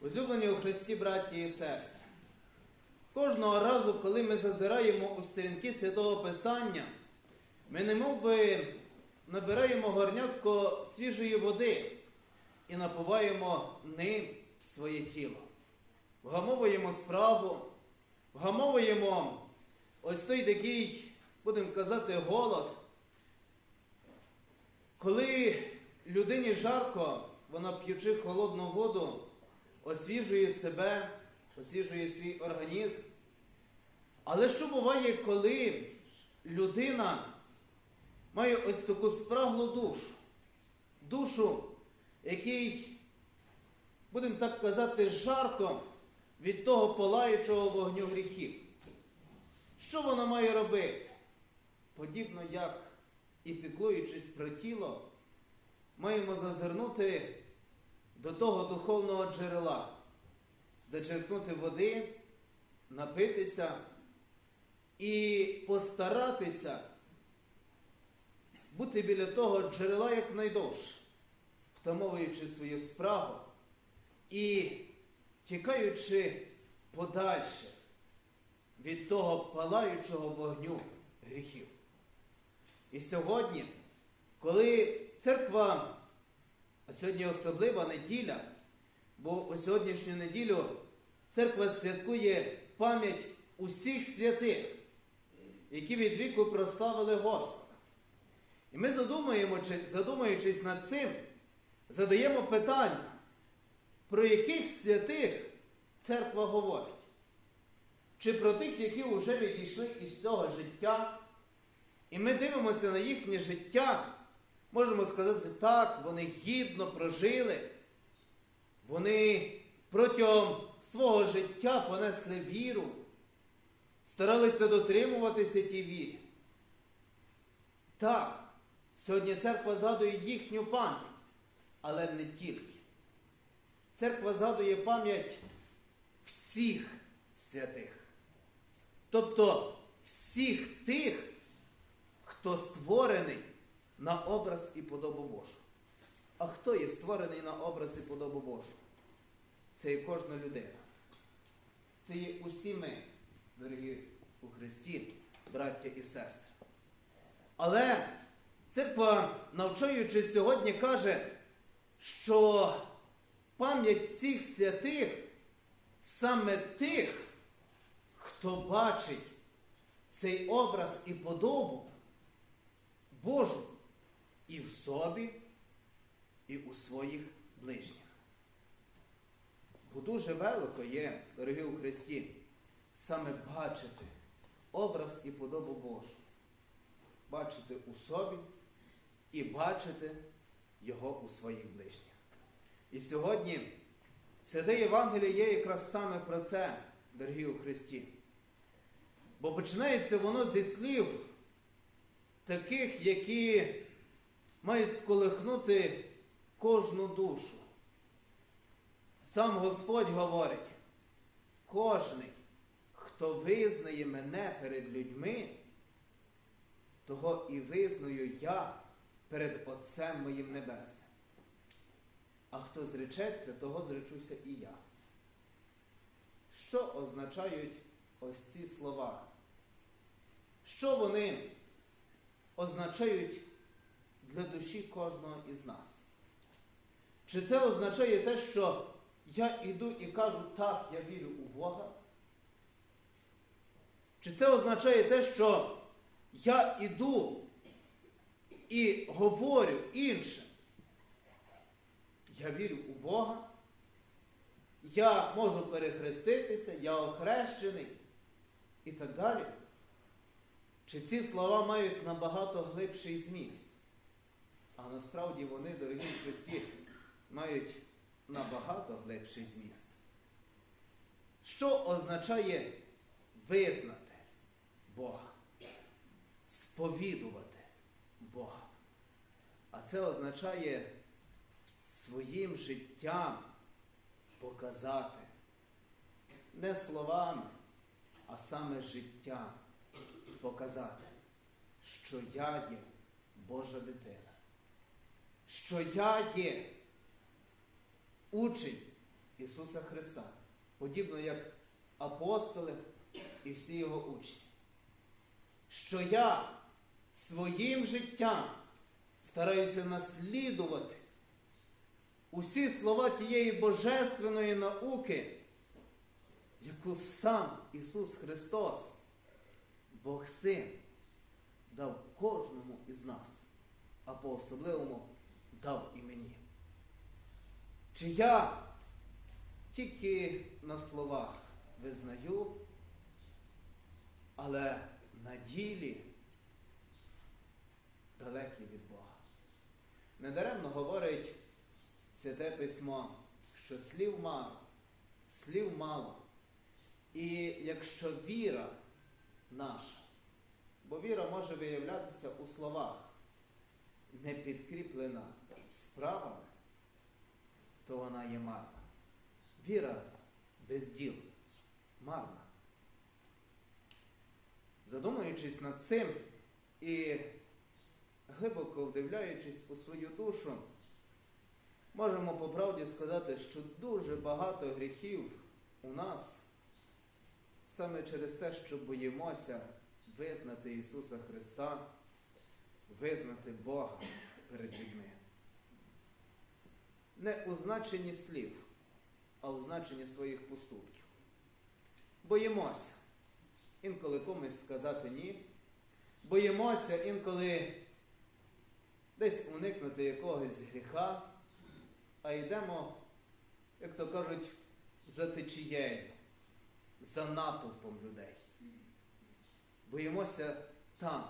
Возлюблені у Христі, браті і сестри, кожного разу, коли ми зазираємо у сторінки Святого Писання, ми немов би набираємо горнятко свіжої води і напуваємо ним своє тіло. Вгамовуємо справу, вгамовуємо ось той такий, будемо казати, голод. Коли людині жарко, вона п'ючи холодну воду, освіжує себе, освіжує свій організм. Але що буває, коли людина має ось таку спраглу душу, душу, який, будемо так казати, жарко від того палаючого вогню гріхів? Що вона має робити? Подібно як і піклуючись про тіло, маємо зазирнути до того духовного джерела, зачерпнути води, напитися і постаратися бути біля того джерела якнайдовше, втамовуючи свою спрагу і тікаючи подальше від того палаючого вогню гріхів. І сьогодні, коли церква, сьогодні особлива неділя, бо у сьогоднішню неділю церква святкує пам'ять усіх святих, які від віку прославили Господа. І ми задумуючись над цим, задаємо питання, про яких святих церква говорить? Чи про тих, які вже відійшли із цього життя? І ми дивимося на їхнє життя, можемо сказати так, вони гідно прожили, вони протягом свого життя понесли віру, старалися дотримуватися тій вірі. Так, сьогодні церква згадує їхню пам'ять, але не тільки. Церква згадує пам'ять всіх святих. Тобто всіх тих, хто створений на образ і подобу Божу. А хто є створений на образ і подобу Божу? Це є кожна людина. Це є усі ми, дорогі у Христі, браття і сестри. Але церква, навчаючи сьогодні, каже, що пам'ять всіх святих саме тих, хто бачить цей образ і подобу Божу і в собі, і у своїх ближніх. Бо дуже велико є, дорогі у Христі, саме бачити образ і подобу Божу. Бачити у собі і бачити Його у своїх ближніх. І сьогодні Святе Євангеліє є якраз саме про це, дорогі у Христі. Бо починається воно зі слів таких, які мають сколихнути кожну душу. Сам Господь говорить, кожний, хто визнає мене перед людьми, того і визнаю я перед Отцем моїм Небесним. А хто зречеться, того зречуся і я. Що означають ось ці слова? Що вони означають для душі кожного із нас? Чи це означає те, що я іду і кажу, так, я вірю у Бога? Чи це означає те, що я іду і говорю іншим? Я вірю у Бога, я можу перехреститися, я охрещений і так далі. Чи ці слова мають набагато глибший зміст? А насправді вони, дорогі Христі, мають набагато глибший зміст. Що означає визнати Бога, сповідувати Бога? А це означає своїм життям показати не словами, а саме життям показати, що я є Божа дитина, що я є учень Ісуса Христа, подібно як апостоли і всі його учні. Що я своїм життям стараюся наслідувати усі слова тієї божественної науки, яку сам Ісус Христос, Бог Син, дав кожному із нас, а по-особливому дав і мені. Чи я тільки на словах визнаю, але на ділі далекий від Бога. Недаремно говорить Святе Письмо, що слів мало, слів мало. І якщо віра наша, бо віра може виявлятися у словах, не підкріплена справами, то вона є марна. Віра без діл марна. Задумуючись над цим і глибоко вдивляючись у свою душу, можемо по правді сказати, що дуже багато гріхів у нас саме через те, що боїмося визнати Ісуса Христа, визнати Бога перед людьми. Не у значенні слів, а у значенні своїх поступків. Боїмося інколи комусь сказати ні. Боїмося інколи десь уникнути якогось гріха, а йдемо, як то кажуть, за течією, за натовпом людей. Боїмося там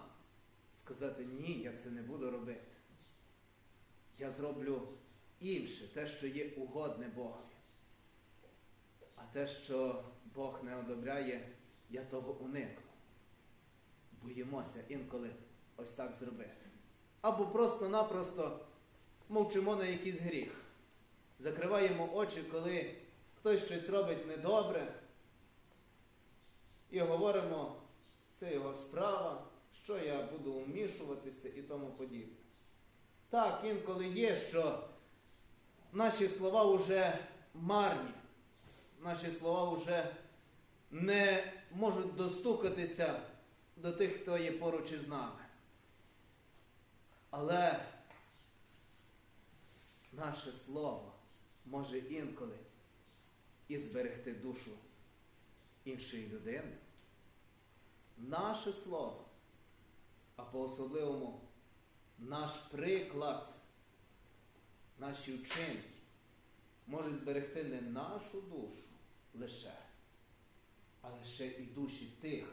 сказати ні, я це не буду робити. Я зроблю інше, те, що є угодне Богові. А те, що Бог не одобряє, я того уникну. Боїмося інколи ось так зробити. Або просто-напросто мовчимо на якийсь гріх. Закриваємо очі, коли хтось щось робить недобре, і говоримо, це його справа, що я буду вмішуватися і тому подібне. Так, інколи є, що наші слова вже марні, наші слова вже не можуть достукатися до тих, хто є поруч із нами. Але наше слово може інколи і зберегти душу іншої людини. Наше слово, а по-особливому наш приклад, наші вчинки можуть зберегти не нашу душу лише, але ще і душі тих,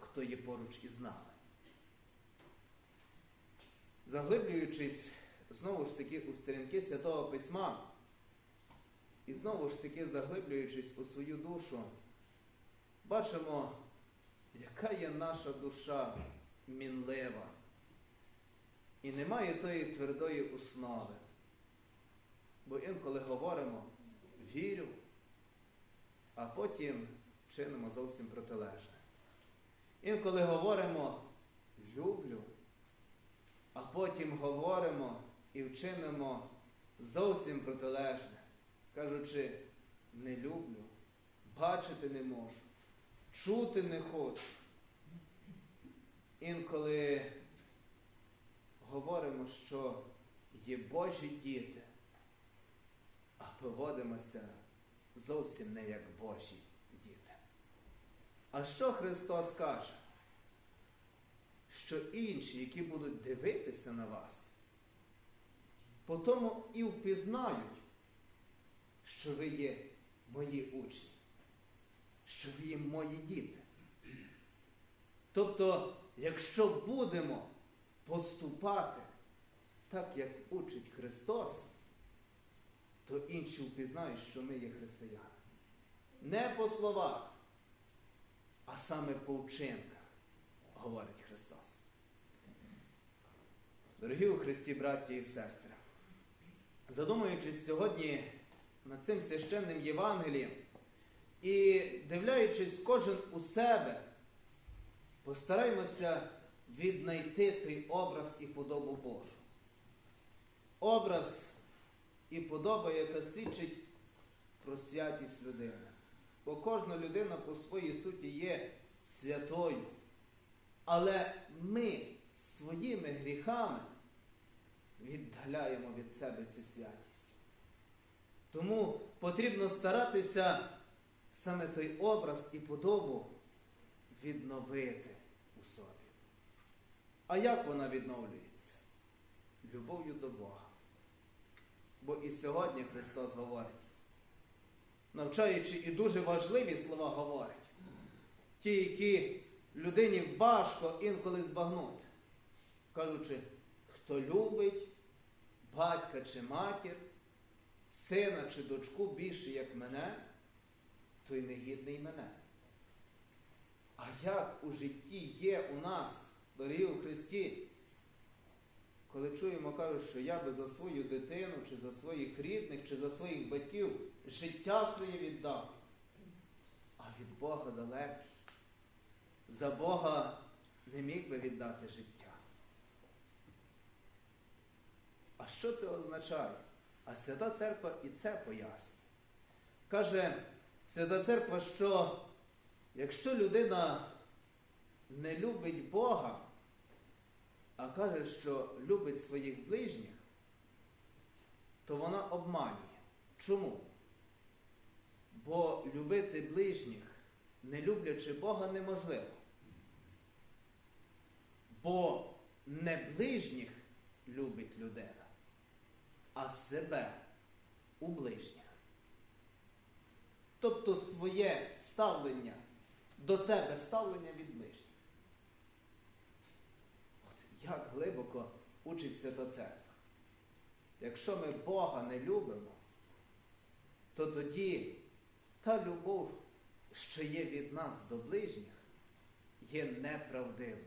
хто є поруч із нами. Заглиблюючись знову ж таки у сторінки Святого Письма, і знову ж таки заглиблюючись у свою душу, бачимо, яка є наша душа мінлива і немає тої твердої основи. Бо інколи говоримо вірю, а потім чинимо зовсім протилежне. Інколи говоримо люблю, а потім говоримо і вчинимо зовсім протилежне, кажучи, не люблю, бачити не можу, чути не хочу. Інколи говоримо, що є Божі діти, а поводимося зовсім не як Божі діти. А що Христос каже? Що інші, які будуть дивитися на вас, по тому і впізнають, що ви є мої учні, що ви є мої діти. Тобто, якщо будемо поступати так, як учить Христос, то інші впізнають, що ми є християни. Не по словах, а саме по вчинках, говорить Христос. Дорогі у Христі, браті і сестри, задумуючись сьогодні над цим священним Євангелієм і дивляючись кожен у себе, постараймося віднайти той образ і подобу Божу. Образ і подоба, яка свідчить про святість людини. Бо кожна людина по своїй суті є святою. Але ми своїми гріхами віддаляємо від себе цю святість. Тому потрібно старатися саме той образ і подобу відновити у собі. А як вона відновлюється? Любов'ю до Бога. Бо і сьогодні Христос говорить, навчаючи і дуже важливі слова говорить, ті, які людині важко інколи збагнути, кажучи, хто любить батька чи матір, сина чи дочку більше, як мене, той негідний мене. А як у житті є у нас, дорогі у Христі, коли чуємо, кажуть, що я би за свою дитину, чи за своїх рідних, чи за своїх батьків життя своє віддав, а від Бога далекий. За Бога не міг би віддати життя. А що це означає? А Свята Церква і це пояснює. Каже Свята Церква, що якщо людина не любить Бога, а каже, що любить своїх ближніх, то вона обманює. Чому? Бо любити ближніх, не люблячи Бога, неможливо. Бо не ближніх любить людина, а себе у ближніх. Тобто своє ставлення до себе ставлення від ближніх. Як глибоко учить Свята Церква. Якщо ми Бога не любимо, то тоді та любов, що є від нас до ближніх, є неправдивою.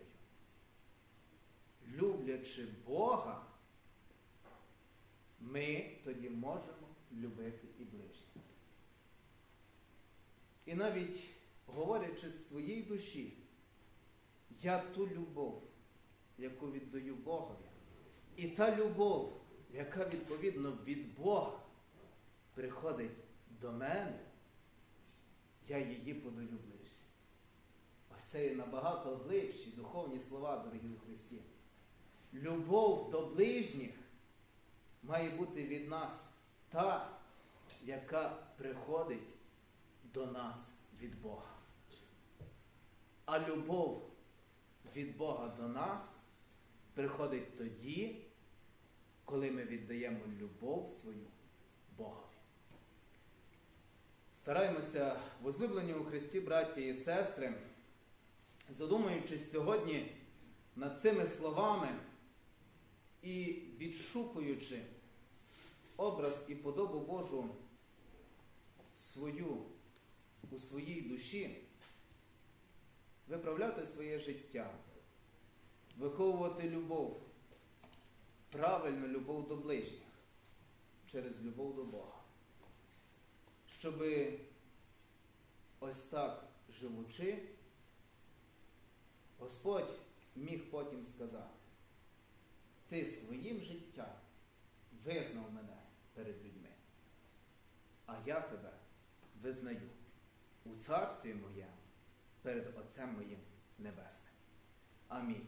Люблячи Бога, ми тоді можемо любити і ближніх. І навіть говорячи з своїй душі, я ту любов, яку віддаю Богові, і та любов, яка відповідно від Бога приходить до мене, я її подаю ближнім. Ось це є набагато глибші духовні слова, дорогі у Христі. Любов до ближніх має бути від нас та, яка приходить до нас від Бога. А любов від Бога до нас приходить тоді, коли ми віддаємо любов свою Богові. Стараємося, возлюблені у Христі, браті і сестри, задумуючись сьогодні над цими словами і відшукуючи образ і подобу Божу свою у своїй душі, виправляти своє життя, виховувати любов, правильну любов до ближніх через любов до Бога. Щоби ось так живучи, Господь міг потім сказати, ти своїм життям визнав мене перед людьми, а я тебе визнаю у царстві моєму перед Отцем моїм Небесним. Амінь.